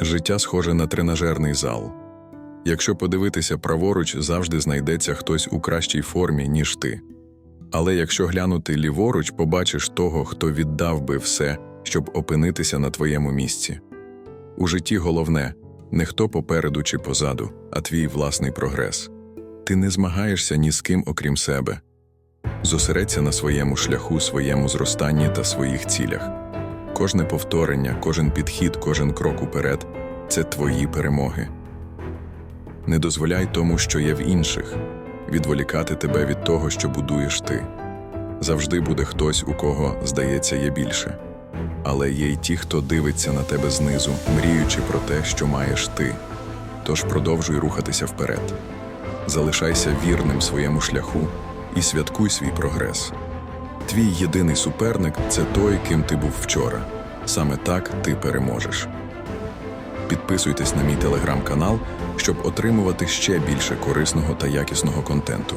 Життя схоже на тренажерний зал. Якщо подивитися праворуч, завжди знайдеться хтось у кращій формі, ніж ти. Але якщо глянути ліворуч, побачиш того, хто віддав би все, щоб опинитися на твоєму місці. У житті головне не хто попереду чи позаду, а твій власний прогрес. Ти не змагаєшся ні з ким, окрім себе. Зосередься на своєму шляху, своєму зростанні та своїх цілях. Кожне повторення, кожен підхід, кожен крок уперед це твої перемоги. Не дозволяй тому, що є в інших, відволікати тебе від того, що будуєш ти. Завжди буде хтось, у кого, здається, є більше. Але є й ті, хто дивиться на тебе знизу, мріючи про те, що маєш ти. Тож продовжуй рухатися вперед. Залишайся вірним своєму шляху і святкуй свій прогрес. Твій єдиний суперник це той, ким ти був вчора. Саме так ти переможеш. Підписуйтесь на мій телеграм-канал, щоб отримувати ще більше корисного та якісного контенту.